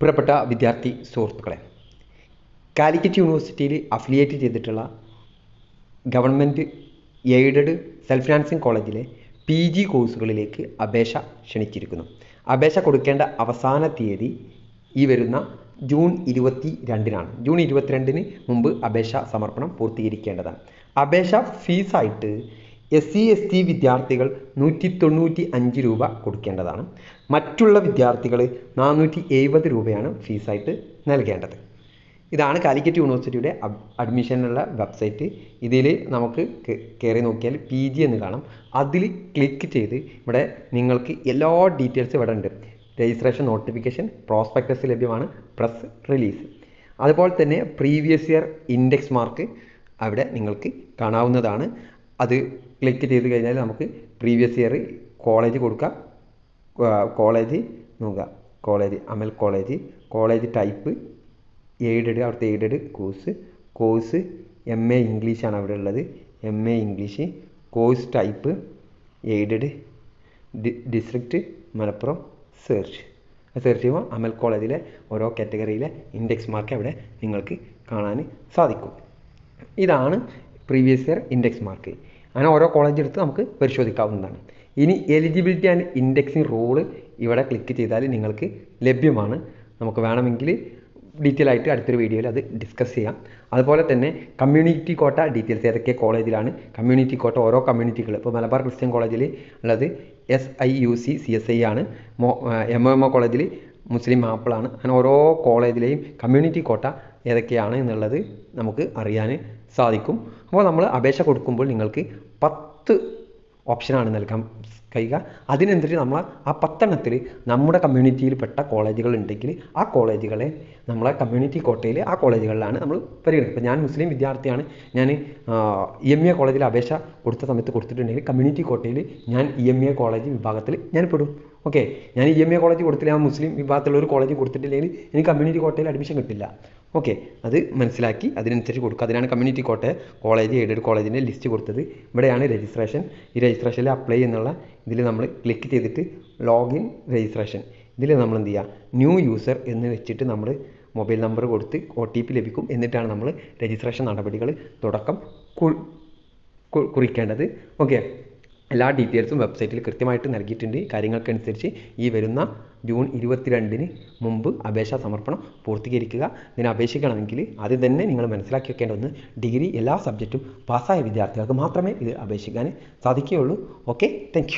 പ്രിയപ്പെട്ട വിദ്യാർത്ഥി സുഹൃത്തുക്കളെ കാലിക്കറ്റ് യൂണിവേഴ്സിറ്റിയിൽ അഫിലിയേറ്റ് ചെയ്തിട്ടുള്ള ഗവൺമെന്റ് എയ്ഡഡ് സെൽഫ് ഫിനാൻസിങ് കോളേജിലെ പി ജി കോഴ്സുകളിലേക്ക് അപേക്ഷ ക്ഷണിച്ചിരിക്കുന്നു. അപേക്ഷ കൊടുക്കേണ്ട അവസാന തീയതി ഈ വരുന്ന ജൂൺ ഇരുപത്തി രണ്ടിനാണ് ജൂൺ ഇരുപത്തിരണ്ടിന് മുമ്പ് അപേക്ഷ സമർപ്പണം പൂർത്തീകരിക്കേണ്ടതാണ്. അപേക്ഷ ഫീസായിട്ട് എസ് സി എസ് ടി വിദ്യാർത്ഥികൾ നൂറ്റി തൊണ്ണൂറ്റി അഞ്ച് രൂപ കൊടുക്കേണ്ടതാണ്. മറ്റുള്ള വിദ്യാർത്ഥികൾ നാനൂറ്റി എഴുപത് രൂപയാണ് ഫീസായിട്ട് നൽകേണ്ടത്. ഇതാണ് കാലിക്കറ്റ് യൂണിവേഴ്സിറ്റിയുടെ അഡ്മിഷനുള്ള വെബ്സൈറ്റ്. ഇതിൽ നമുക്ക് കയറി നോക്കിയാൽ പി ജി എന്ന് കാണാം. അതിൽ ക്ലിക്ക് ചെയ്ത് ഇവിടെ നിങ്ങൾക്ക് എല്ലാ ഡീറ്റെയിൽസും ഇവിടെ ഉണ്ട്. രജിസ്ട്രേഷൻ നോട്ടിഫിക്കേഷൻ പ്രോസ്പെക്ടസ് ലഭ്യമാണ് പ്രസ് റിലീസ്. അതുപോലെ തന്നെ പ്രീവിയസ് ഇയർ ഇൻഡെക്സ് മാർക്ക് അവിടെ നിങ്ങൾക്ക് കാണാവുന്നതാണ്. അത് ക്ലിക്ക് ചെയ്ത് കഴിഞ്ഞാൽ നമുക്ക് പ്രീവിയസ് ഇയർ കോളേജ് കൊടുക്കാം. കോളേജ് നോക്കുക. College Amal college college type aided അവിടുത്തെ aided course course M A ഇംഗ്ലീഷാണ് അവിടെ ഉള്ളത്. M A English course type aided district Malappuram search search ചെയ്യുമ്പോൾ അമൽ കോളേജിലെ ഓരോ കാറ്റഗറിയിലെ ഇൻഡെക്സ് മാർക്ക് അവിടെ നിങ്ങൾക്ക് കാണാൻ സാധിക്കും. ഇതാണ് പ്രീവിയസ് ഇയർ ഇൻഡെക്സ് മാർക്ക് അങ്ങനെ ഓരോ കോളേജ് എടുത്ത് നമുക്ക് പരിശോധിക്കാവുന്നതാണ്. ഇനി എലിജിബിലിറ്റി ആൻഡ് ഇൻഡെക്സിങ് റൂൾ ഇവിടെ ക്ലിക്ക് ചെയ്താൽ നിങ്ങൾക്ക് ലഭ്യമാണ്. നമുക്ക് വേണമെങ്കിൽ ഡീറ്റെയിൽ ആയിട്ട് അടുത്തൊരു വീഡിയോയിൽ അത് ഡിസ്കസ് ചെയ്യാം. അതുപോലെ തന്നെ കമ്മ്യൂണിറ്റി കോട്ട ഡീറ്റെയിൽസ് ഏതൊക്കെ കോളേജിലാണ് കമ്മ്യൂണിറ്റി കോട്ട ഓരോ കമ്മ്യൂണിറ്റികൾ ഇപ്പോൾ മലബാർ ക്രിസ്ത്യൻ കോളേജിൽ ഉള്ളത് S I U C C S I ആണ്. മോ എം എം ഒ കോളേജിൽ മുസ്ലിം മാപ്പിളാണ്. അങ്ങനെ ഓരോ കോളേജിലെയും കമ്മ്യൂണിറ്റി കോട്ട ഏതൊക്കെയാണ് എന്നുള്ളത് നമുക്ക് അറിയാൻ സാധിക്കും. അപ്പോൾ നമ്മൾ അപേക്ഷ കൊടുക്കുമ്പോൾ നിങ്ങൾക്ക് പത്ത് ഓപ്ഷനാണ് നൽകാൻ കഴിയുക. അതിനനുസരിച്ച് നമ്മൾ ആ പത്തെണ്ണത്തിൽ നമ്മുടെ കമ്മ്യൂണിറ്റിയിൽ പെട്ട കോളേജുകൾ ഉണ്ടെങ്കിൽ ആ കോളേജുകളെ നമ്മളെ കമ്മ്യൂണിറ്റി കോട്ടയിൽ ആ കോളേജുകളിലാണ് നമ്മൾ പരിഗണിക്കുക. ഇപ്പോൾ ഞാൻ മുസ്ലിം വിദ്യാർത്ഥിയാണ്. ഞാൻ ഇ എം എ കോളേജിൽ അപേക്ഷ കൊടുത്ത സമയത്ത് കൊടുത്തിട്ടുണ്ടെങ്കിൽ കമ്മ്യൂണിറ്റി കോട്ടയിൽ ഞാൻ ഇ എം എ കോളേജ് വിഭാഗത്തിൽ ഞാൻ പെടും. ഓക്കെ ഞാൻ ഇ എം എ കോളേജ് കൊടുത്തില്ല ഞാൻ മുസ്ലിം വിഭാഗത്തിലുള്ള ഒരു കോളേജ് കൊടുത്തിട്ടില്ലെങ്കിൽ എനിക്ക് കമ്മ്യൂണിറ്റി കോട്ടയിൽ അഡ്മിഷൻ കിട്ടില്ല. ഓക്കെ അത് മനസ്സിലാക്കി അതിനനുസരിച്ച് കൊടുക്കുക. അതിനാണ് കമ്മ്യൂണിറ്റി കോട്ടയ കോളേജ് എയ്ഡഡ് കോളേജിന്റെ ലിസ്റ്റ് കൊടുത്തത്. ഇവിടെയാണ് രജിസ്ട്രേഷൻ ഈ രജിസ്ട്രേഷനിൽ അപ്ലൈ എന്നുള്ള ഇതിൽ നമ്മൾ ക്ലിക്ക് ചെയ്തിട്ട് ലോഗിൻ രജിസ്ട്രേഷൻ ഇതിൽ നമ്മൾ എന്ത് ചെയ്യുക? ന്യൂ യൂസർ എന്ന് വെച്ചിട്ട് നമ്മൾ മൊബൈൽ നമ്പർ കൊടുത്ത് ഒ ടി പി ലഭിക്കും. എന്നിട്ടാണ് നമ്മൾ രജിസ്ട്രേഷൻ നടപടികൾ തുടക്കം കുറിക്കേണ്ടത്. ഓക്കെ എല്ലാ ഡീറ്റെയിൽസും വെബ്സൈറ്റിൽ കൃത്യമായിട്ട് നൽകിയിട്ടുണ്ട്. കാര്യങ്ങൾക്കനുസരിച്ച് ഈ വരുന്ന ജൂൺ ഇരുപത്തിരണ്ടിന് മുമ്പ് അപേക്ഷാ സമർപ്പണം പൂർത്തീകരിക്കുക. ഇതിന് അപേക്ഷിക്കണമെങ്കിൽ ആദ്യം തന്നെ നിങ്ങൾ മനസ്സിലാക്കി വെക്കേണ്ട ഡിഗ്രി എല്ലാ സബ്ജക്റ്റും പാസ്സായ വിദ്യാർത്ഥികൾക്ക് മാത്രമേ ഇത് അപേക്ഷിക്കാൻ സാധിക്കുകയുള്ളൂ. Okay thank